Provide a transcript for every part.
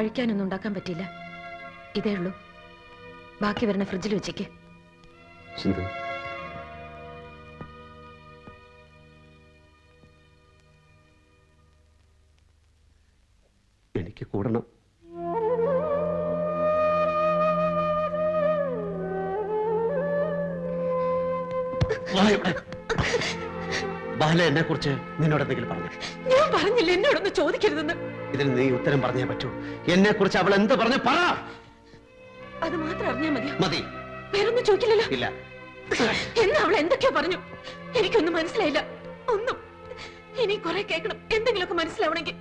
കഴിക്കാനൊന്നും ഉണ്ടാക്കാൻ പറ്റില്ല ഇതേ ഉള്ളൂ. ബാക്കി വരണ ഫ്രിഡ്ജിൽ വെച്ചേക്ക്. സിന്ധു. എനിക്ക് കൂടണം. ബാല എന്നെ കുറിച്ച് നിന്നോട് എന്തെങ്കിലും പറഞ്ഞു? ഞാൻ പറഞ്ഞില്ല എന്നോടൊന്ന് ചോദിക്കരുതെന്ന്? ഇതിന് നീ ഉത്തരം പറഞ്ഞേ പറ്റൂ. എന്നെ കുറിച്ച് അവൾ എന്ത് പറഞ്ഞു പറ. അത് മാത്രം അറിഞ്ഞാ മതി മതി. വേറൊന്നും ചോദിക്കില്ലല്ലോ. ഇല്ല. എന്നാ അവൾ എന്തൊക്കെയോ പറഞ്ഞു. എനിക്കൊന്നും മനസ്സിലായില്ല. ഒന്നും. ഇനി കുറെ കേൾക്കണം. എന്തെങ്കിലുമൊക്കെ മനസ്സിലാവണമെങ്കിൽ.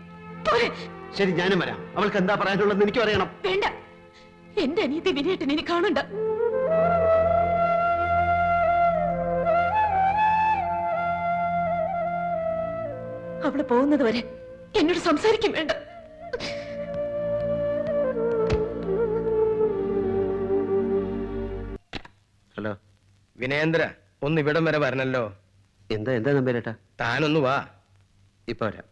പോരെ. ശരി ഞാനും വരാം. അവൾക്ക് എന്താ പറയാനുള്ളതെന്ന് എനിക്കും അറിയണം. വേണ്ട. എന്റെ അനിയത്തി വിനയേട്ടൻ ഇനി കാണണ്ട. അവൾ പോകുന്നത് വരെ എന്നോട് സംസാരിക്കും വേണ്ട. ഹലോ. വിനയേന്ദ്ര ഒന്ന് ഇവിടം വരെ വരണല്ലോ. എന്താ എന്താ നമ്പേരേട്ടാ? താനൊന്ന് വാ. ഇപ്പൊ വരാം.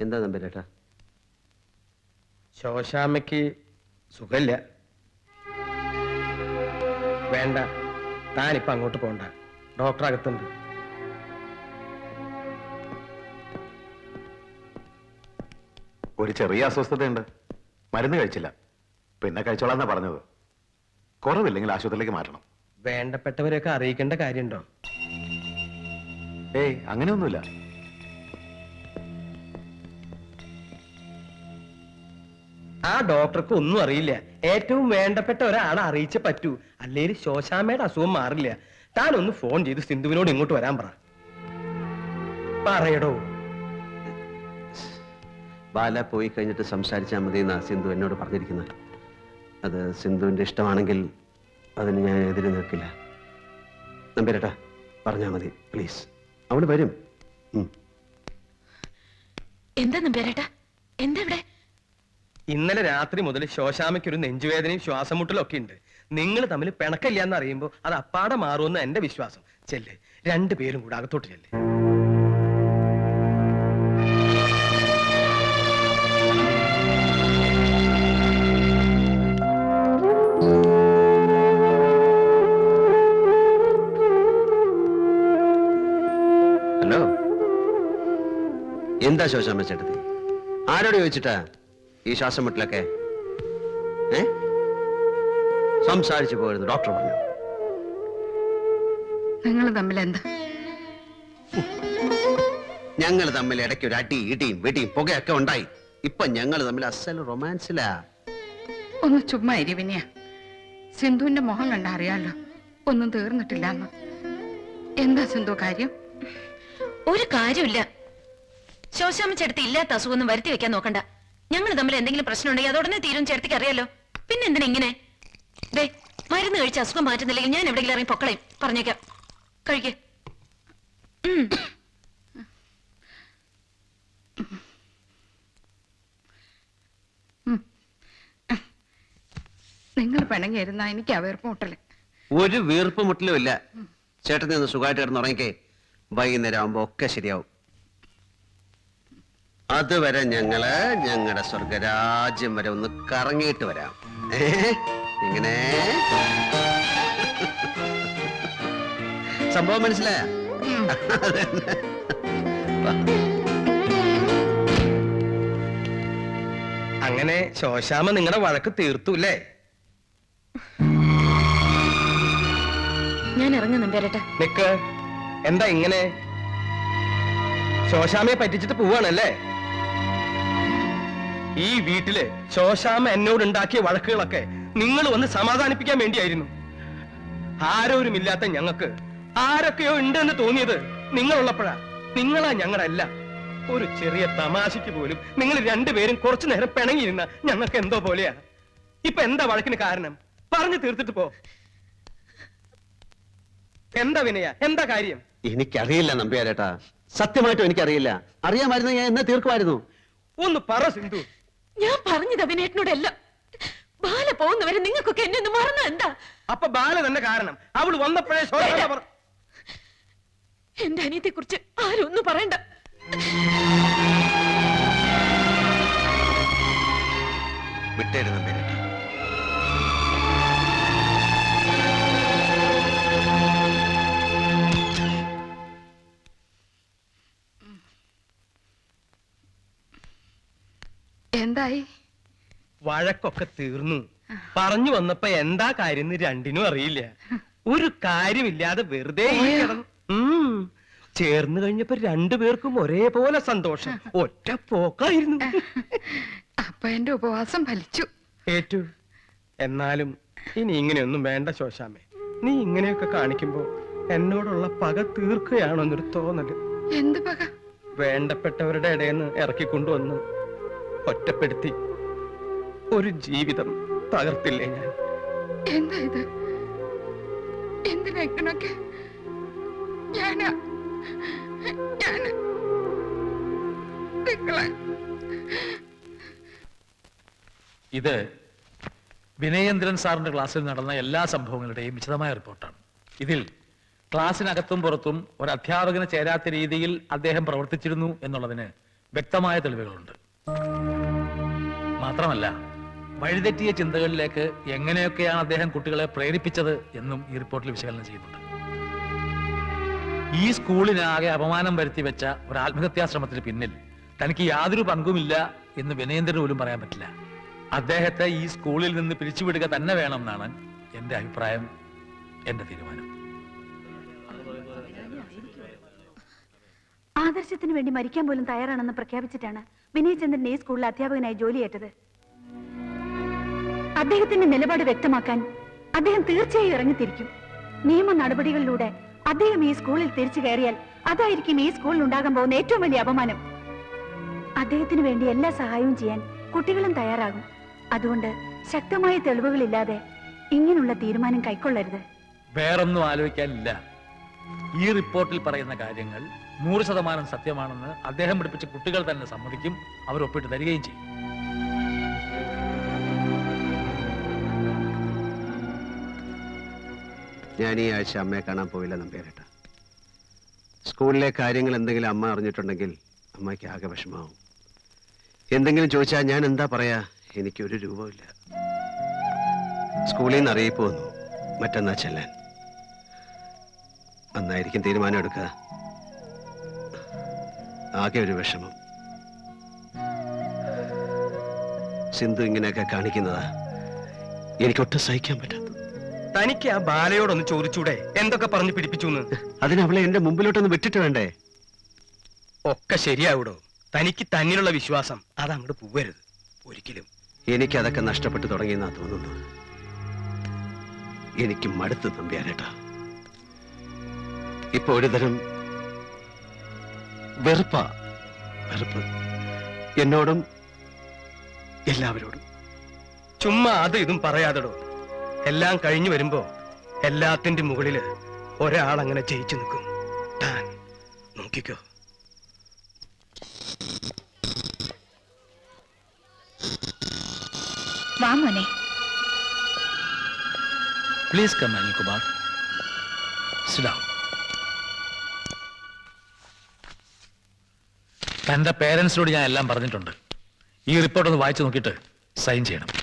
എന്താ നമ്പേരേട്ടാ? ശോശാമ്മയ്ക്ക് സുഖമില്ല. വേണ്ട താനിപ്പോ അങ്ങോട്ട് പോണ്ട. ഡോക്ടർ അകത്തുണ്ട് ഒരു ചെറിയ അസ്വസ്ഥതയുണ്ട്. മരുന്ന് കഴിച്ചില്ല. പിന്നെ കഴിച്ചോളാന്നാ പറഞ്ഞത്. കുറവില്ലെങ്കിൽ ആശുപത്രിയിലേക്ക് മാറ്റണം. വേണ്ടപ്പെട്ടവരെയൊക്കെ അറിയിക്കേണ്ട കാര്യമുണ്ടോ? ഏയ് അങ്ങനെയൊന്നുമില്ല. ആ ഡോക്ടർക്ക് ഒന്നും അറിയില്ല. ഏറ്റവും വേണ്ടപ്പെട്ട ഒരാളെ അറിയിച്ചേ പറ്റൂ. അല്ലെങ്കിൽ ശോശാമ്മയുടെ അസുഖം മാറില്ല. താൻ ഒന്ന് ഫോൺ ചെയ്ത് സിന്ധുവിനോട് ഇങ്ങോട്ട് വരാൻ പറ. പറയടോ. ബാല പോയി കഴിഞ്ഞിട്ട് സംസാരിച്ചാൽ മതി എന്നാ സിന്ധു എന്നോട് പറഞ്ഞിരിക്കുന്നത് അത് സിന്ധുവിന്റെ ഇഷ്ടമാണെങ്കിൽ അതിന് ഞാൻ എതിര് നിൽക്കില്ല. നമ്പേരേട്ടാ പറഞ്ഞാൽ മതി പ്ലീസ്. അവൾ വരും. എന്താ നമ്പ്യാരേട്ടാ? എന്താ ഇവിടെ? ഇന്നലെ രാത്രി മുതൽ ശോശാമയ്ക്ക് ഒരു നെഞ്ചുവേദനയും ശ്വാസം മുട്ടലും ഒക്കെ ഉണ്ട്. നിങ്ങൾ തമ്മിൽ പിണക്കില്ല എന്ന് അറിയുമ്പോൾ അത് അപ്പാടെ മാറുമെന്ന് എന്റെ വിശ്വാസം. ചെല്ലേ രണ്ടുപേരും കൂടെ അകത്തോട്ട് ചെല്ലേ. ഹലോ. എന്താ ശോശാമ ചേട്ടത്തി? ആരോട് ചോദിച്ചിട്ടാ? ഈ ശ്വാസം മുട്ടിലൊക്കെ ഏ? സംസാരിച്ചു പോയിരുന്നു ഡോക്ടർ പറഞ്ഞു. നിങ്ങൾ തമ്മിൽ എന്താ? ഞങ്ങൾ തമ്മിൽ ഇടയ്ക്ക് ഒരു അടി ഇടിയും വെടിയും പുകയൊക്കെ ഉണ്ടായി. ഇപ്പൊ ഞങ്ങൾ തമ്മിൽ അസൽ റൊമാൻസിലാ. ഒന്ന് ചുമ്മാ എരിവിനെയാ സിന്ധുവിന്റെ മുഖം കണ്ട അറിയാലോ ഒന്നും തീർന്നിട്ടില്ല എന്താ സിന്ധു കാര്യം? ഒരു കാര്യമില്ല. ശോശാമ്മ ചേട്ടത്തി ഇല്ലാത്ത അസുഖമൊന്നും വരുത്തി വെക്കാൻ നോക്കണ്ട. ഞങ്ങൾ തമ്മിൽ എന്തെങ്കിലും പ്രശ്നം ഉണ്ടെങ്കിൽ അതോടനെ തീരും ചേർത്തിക്ക് അറിയാലോ. പിന്നെ എന്തിനാ ഇങ്ങനെ? ദേ മരുന്ന് കഴിച്ച് അസുഖം മാറ്റുന്നില്ലെങ്കിൽ ഞാൻ എവിടെയെങ്കിലും ഇറങ്ങി പൊക്കളയും. പറഞ്ഞേക്കാം. കഴിക്കേ. നിങ്ങൾ പിണങ്ങിയിരുന്നാ എനിക്ക് അവേർപ്പൂട്ടൽ ഒരു വീർപ്പ് മുട്ടലും ഇല്ല. ചേട്ടൻ ഒന്ന് സുഖമായിട്ട് കിടന്ന് ഉറങ്ങിക്കേ. വൈകുന്നേരം ആവുമ്പോ ഒക്കെ ശരിയാവും. അതുവരെ ഞങ്ങൾ ഞങ്ങളുടെ സ്വർഗരാജ്യം വരെ ഒന്ന് കറങ്ങിയിട്ട് വരാം. ഏ? ഇങ്ങനെ സംഭവം മനസ്സിലായ? അങ്ങനെ ശോശാമ നിങ്ങളുടെ വഴക്ക് തീർത്തു അല്ലേ? ഞാൻ ഇറങ്ങും വരട്ടെ നിക്ക്. എന്താ ഇങ്ങനെ? ശോശാമയെ പറ്റിച്ചിട്ട് പോവാണല്ലേ? ഈ വീട്ടിലെ ശോശാമ എന്നോട് ഉണ്ടാക്കിയ വഴക്കുകളൊക്കെ നിങ്ങൾ വന്ന് സമാധാനിപ്പിക്കാൻ വേണ്ടിയായിരുന്നു. ആരോരുമില്ലാത്ത ഞങ്ങൾക്ക് ആരൊക്കെയോ ഉണ്ടെന്ന് തോന്നിയത് നിങ്ങളുള്ളപ്പോഴാ. നിങ്ങളാ ഞങ്ങളല്ല. ഒരു ചെറിയ തമാശയ്ക്ക് പോലും നിങ്ങൾ രണ്ടുപേരും കുറച്ചു നേരം പിണങ്ങിയിരുന്ന ഞങ്ങൾക്ക് എന്തോ പോലെയാ. ഇപ്പൊ എന്താ വഴക്കിന് കാരണം? പറഞ്ഞു തീർത്തിട്ട് പോ. എന്താ വിനയ? എന്താ കാര്യം? എനിക്കറിയില്ല നമ്പിയാരേട്ടാ. സത്യമായിട്ടും എനിക്കറിയില്ല. അറിയാമായിരുന്നു ഞാൻ എന്നെ തീർക്കുമായിരുന്നു. ഒന്ന് പറ സിന്ധു. ഞാൻ പറഞ്ഞത് അഭിനേട്ടനോടെല്ലാം ബാല പോകുന്നവരെ നിങ്ങൾക്കൊക്കെ എന്നെ ഒന്ന് മറന്ന എന്താ? അപ്പൊ ബാല തന്നെ കാരണം. അവൾ വന്നപ്പോഴേ പറ- എന്റെ അനിയത്തെ കുറിച്ച് ആരും ഒന്നും പറയണ്ട. വഴക്കൊക്കെ തീർന്നു. പറഞ്ഞു വന്നപ്പോ എന്താ കാര്യം എന്ന് രണ്ടിനും അറിയില്ല. ഒരു കാര്യമില്ലാതെ വെറുതെ. ചേർന്ന് കഴിഞ്ഞപ്പോ രണ്ടുപേർക്കും ഒരേപോലെ സന്തോഷം. ഒറ്റ പോക്കായിരുന്നു. അപ്പൊ എന്റെ ഉപവാസം ഫലിച്ചു. ഏറ്റു എന്നാലും ഇനി ഇങ്ങനെയൊന്നും വേണ്ട ശോശാമേ നീ ഇങ്ങനെയൊക്കെ കാണിക്കുമ്പോ എന്നോടുള്ള പക തീർക്കുകയാണോ എന്നൊരു തോന്നൽ. എന്ത് പക? വേണ്ടപ്പെട്ടവരുടെ ഇടയിൽ നിന്ന് ഇറക്കിക്കൊണ്ടുവന്ന് ഒറ്റപ്പെടുത്തി ഒരു ജീവിതം തകർത്തില്ലേ ഞാൻ? എന്താ ഇത്? എന്തിനാ ഇങ്ങനൊക്കെ? ഞാനാ ഞാൻ ഇത് വിനയേന്ദ്രൻ സാറിന്റെ ക്ലാസ്സിൽ നടന്ന എല്ലാ സംഭവങ്ങളുടെയും വിശദമായ റിപ്പോർട്ടാണ്. ഇതിൽ ക്ലാസ്സിനകത്തും പുറത്തും ഒരു അധ്യാപകന് ചേരാത്ത രീതിയിൽ അദ്ദേഹം പ്രവർത്തിച്ചിരുന്നു എന്നുള്ളതിന് വ്യക്തമായ തെളിവുകളുണ്ട്. മാത്രമല്ല വഴിതെറ്റിയ ചിന്തകളിലേക്ക് എങ്ങനെയൊക്കെയാണ് അദ്ദേഹം കുട്ടികളെ പ്രേരിപ്പിച്ചത് എന്നും ഈ റിപ്പോർട്ടിൽ വിശകലനം ചെയ്യുന്നുണ്ട്. ഈ സ്കൂളിനാകെ അപമാനം വരുത്തി വെച്ച ഒരു ആത്മഹത്യാശ്രമത്തിന് പിന്നിൽ തനിക്ക് യാതൊരു പങ്കുമില്ല എന്ന് വിനയേന്ദ്രൻ പോലും പറയാൻ പറ്റില്ല. അദ്ദേഹത്തെ ഈ സ്കൂളിൽ നിന്ന് പിരിച്ചുവിടുക തന്നെ വേണം എന്നാണ് എന്റെ അഭിപ്രായം എന്റെ തീരുമാനം. ആദർശത്തിന് വേണ്ടി മരിക്കാൻ പോലും തയ്യാറാണെന്ന് പ്രഖ്യാപിച്ചിട്ടാണ് വിനയചന്ദ്രൻ ഈ സ്കൂളിൽ അധ്യാപകനായി ജോലിയേറ്റത് അദ്ദേഹത്തിന്റെ നിലപാട് വ്യക്തമാക്കാൻ അദ്ദേഹം തീർച്ചയായും ഇറങ്ങിത്തിരിക്കും. നിയമ നടപടികളിലൂടെ അദ്ദേഹം ഈ സ്കൂളിൽ തിരിച്ചു കയറിയാൽ അതായിരിക്കും ഈ സ്കൂളിൽ ഉണ്ടാകാൻ പോകുന്ന ഏറ്റവും വലിയ അപമാനം. അദ്ദേഹത്തിന് വേണ്ടി എല്ലാ സഹായവും ചെയ്യാൻ കുട്ടികളും തയ്യാറാകും. അതുകൊണ്ട് ശക്തമായ തെളിവുകളില്ലാതെ ഇങ്ങനെയുള്ള തീരുമാനം കൈക്കൊള്ളരുത്. വേറൊന്നും ആലോചിക്കാനില്ല. ഈ റിപ്പോർട്ടിൽ പറയുന്ന കാര്യങ്ങൾ നൂറ് ശതമാനം സത്യമാണെന്ന് അദ്ദേഹം പഠിപ്പിച്ച കുട്ടികൾ തന്നെ സമ്മതിക്കും അവർ ഒപ്പിട്ട് തരികയും ചെയ്യും. ഞാൻ ഈ ആഴ്ച അമ്മയെ കാണാൻ പോയില്ല നമ്പേരേട്ട സ്കൂളിലെ കാര്യങ്ങൾ എന്തെങ്കിലും അമ്മ അറിഞ്ഞിട്ടുണ്ടെങ്കിൽ അമ്മയ്ക്ക് ആകെ വിഷമാവും എന്തെങ്കിലും ചോദിച്ചാൽ ഞാൻ എന്താ പറയാ? എനിക്ക് ഒരു രൂപമില്ല സ്കൂളിൽ നിന്ന് അറിയിപ്പ് വന്നു. മറ്റന്നാ ചെല്ലാൻ. അന്നായിരിക്കും തീരുമാനം എടുക്കുക. ആകെ ഒരു വിഷമം. സിന്ധു ഇങ്ങനെയൊക്കെ കാണിക്കുന്നതാ. എനിക്കൊട്ടും സഹിക്കാൻ പറ്റാത്ത തനിക്ക് ആ ബാലയോടൊന്ന് ചോദിച്ചൂടെ? എന്തൊക്കെ പറഞ്ഞു പിടിപ്പിച്ചു അതിന് അവളെ എന്റെ മുമ്പിലോട്ടൊന്ന് വിട്ടിട്ട് വേണ്ടേ? ഒക്കെ ശരിയാവൂടോ? തനിക്ക് തന്നിലുള്ള വിശ്വാസം അത് അങ്ങോട്ട് പോവരുത് ഒരിക്കലും. എനിക്ക് അതൊക്കെ നഷ്ടപ്പെട്ടു തുടങ്ങിയെന്നാ തോന്നുന്നു. എനിക്ക് മടുത്ത് നമ്പ്യാരേട്ടാ ഇപ്പൊ ഒരു തരം വെറുപ്പാ. വെറുപ്പ്. എന്നോടും എല്ലാവരോടും. ചുമ്മാ അത് ഇതും പറയാതെടോ. എല്ലാം കഴിഞ്ഞു വരുമ്പോ എല്ലാത്തിന്റെ മുകളിൽ ഒരാൾ അങ്ങനെ ജയിച്ചു നിൽക്കും. താൻ നോക്കിക്കോ. വാ മോനെ. പ്ലീസ് കം അനിൽകുമാർ സിഡാം തന്റെ പേരൻസിനോട് ഞാൻ എല്ലാം പറഞ്ഞിട്ടുണ്ട്. ഈ റിപ്പോർട്ട് ഒന്ന് വായിച്ചു നോക്കിയിട്ട് സൈൻ ചെയ്യണം.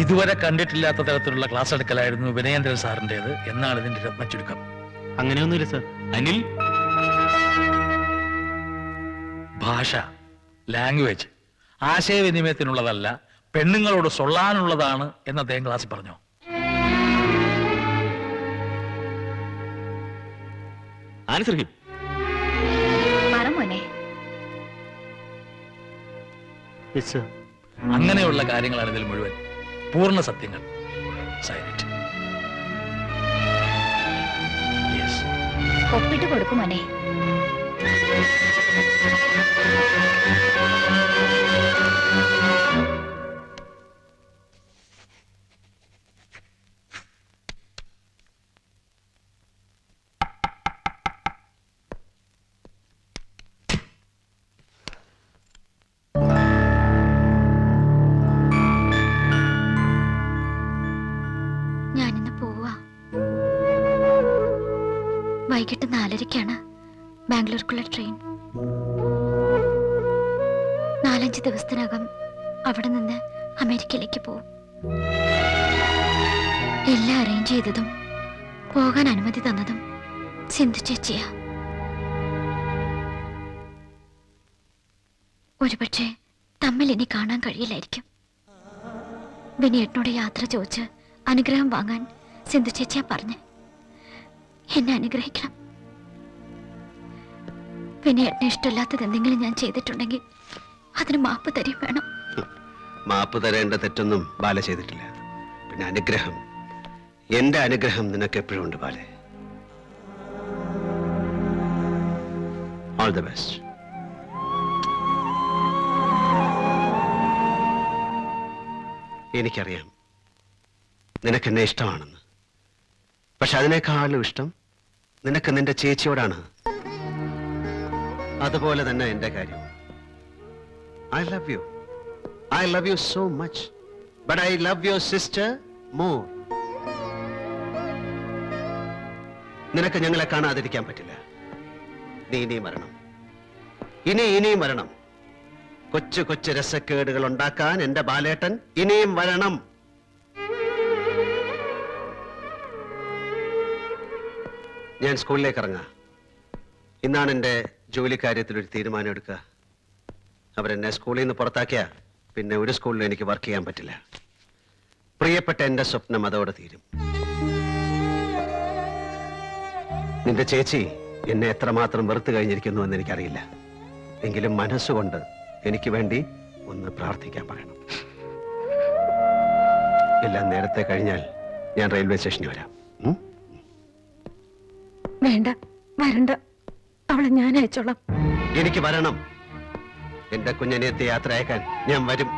ഇതുവരെ കണ്ടിട്ടില്ലാത്ത തരത്തിലുള്ള ക്ലാസ് എടുക്കലായിരുന്നു വിനയേന്ദ്രൻ സാറിന്റെത്. എന്നാണ് ഇതിന്റെ രത്ന ചുരുക്കം അങ്ങനെയൊന്നുമില്ല സർ. അനിൽ? ഭാഷ ലാംഗ്വേജ് ആശയവിനിമയത്തിനുള്ളതല്ല പെണ്ണുങ്ങളോട് സൊള്ളാനുള്ളതാണ് എന്ന് അദ്ദേഹം ക്ലാസ്സിൽ പറഞ്ഞു. ആൻസർ ഹിം അങ്ങനെയുള്ള കാര്യങ്ങളാണ് ഇതിൽ മുഴുവൻ. പൂർണ സത്യങ്ങൾ. സൈലന്റ് യെസ് ഒപ്പിട്ട് കൊടുക്കും മോനെ. നാലരയ്ക്കാണ് ബാംഗ്ലൂർക്കുള്ള ട്രെയിൻ. നാലഞ്ച് ദിവസത്തിനകം അവിടെ നിന്ന് അമേരിക്കയിലേക്ക് പോകും എല്ലാം അറേഞ്ച് ചെയ്തതും പോകാൻ അനുമതി തന്നതും സിന്ധു ചേച്ചിയാ. ഒരുപക്ഷെ തമ്മിൽ ഇനി കാണാൻ കഴിയില്ലായിരിക്കും. വിനയേട്ടനോട് യാത്ര ചോദിച്ച് അനുഗ്രഹം വാങ്ങാൻ സിന്ധു ചേച്ചിയാ പറഞ്ഞ്. എന്നെ അനുഗ്രഹിക്കണം. വിനയേട്ടന് ഇഷ്ടമില്ലാത്തത് എന്തെങ്കിലും ഞാൻ ചെയ്തിട്ടുണ്ടെങ്കിൽ അതിന് മാപ്പ് തരും വേണം. മാപ്പ് തരേണ്ട തെറ്റൊന്നും ബാല ചെയ്തിട്ടില്ല. പിന്നെ അനുഗ്രഹം. എന്റെ അനുഗ്രഹം നിനക്ക് എപ്പോഴും ഉണ്ട് ബാലെ. ഓൾ ദ ബെസ്റ്റ് എനിക്കറിയാം. നിനക്ക് എന്നെ ഇഷ്ടമാണെന്ന്. പക്ഷെ അതിനേക്കാളും ഇഷ്ടം നിനക്ക് നിന്റെ ചേച്ചിയോടാണ്. അതുപോലെ തന്നെ എന്റെ കാര്യവും. I love you I love you so much but I love your sister more നിനക്ക് ഞങ്ങളെ കാണാതിരിക്കാൻ പറ്റില്ല. നീ ഇനിയും മരണം ഇനി ഇനിയും വരണം. കൊച്ചു കൊച്ചു രസക്കേടുകൾ ഉണ്ടാക്കാൻ എന്റെ ബാലേട്ടൻ ഇനിയും വരണം. ഞാൻ സ്കൂളിലേക്ക് ഇറങ്ങാം. ഇന്നാണ് എന്റെ ജോലിക്കാര്യത്തിൽ ഒരു തീരുമാനം എടുക്കുക അവരെന്നെ സ്കൂളിൽ നിന്ന് പുറത്താക്കിയ പിന്നെ ഒരു സ്കൂളിലും എനിക്ക് വർക്ക് ചെയ്യാൻ പറ്റില്ല. പ്രിയപ്പെട്ട എന്റെ സ്വപ്നം അതോടെ തീരും. നിന്റെ ചേച്ചി എന്നെ എത്രമാത്രം വെറുത്തു കഴിഞ്ഞിരിക്കുന്നു എന്ന് എനിക്കറിയില്ല. എങ്കിലും മനസ്സുകൊണ്ട് എനിക്ക് വേണ്ടി ഒന്ന് പ്രാർത്ഥിക്കാൻ പറയണം. എല്ലാം നേരത്തെ കഴിഞ്ഞാൽ ഞാൻ റെയിൽവേ സ്റ്റേഷനിൽ വരാം. വേണ്ട വരണ്ട. അവളെ ഞാൻ അയച്ചോളാം. എനിക്ക് വരണം. എന്റെ കുഞ്ഞനെത്തി യാത്ര അയക്കാൻ ഞാൻ വരും.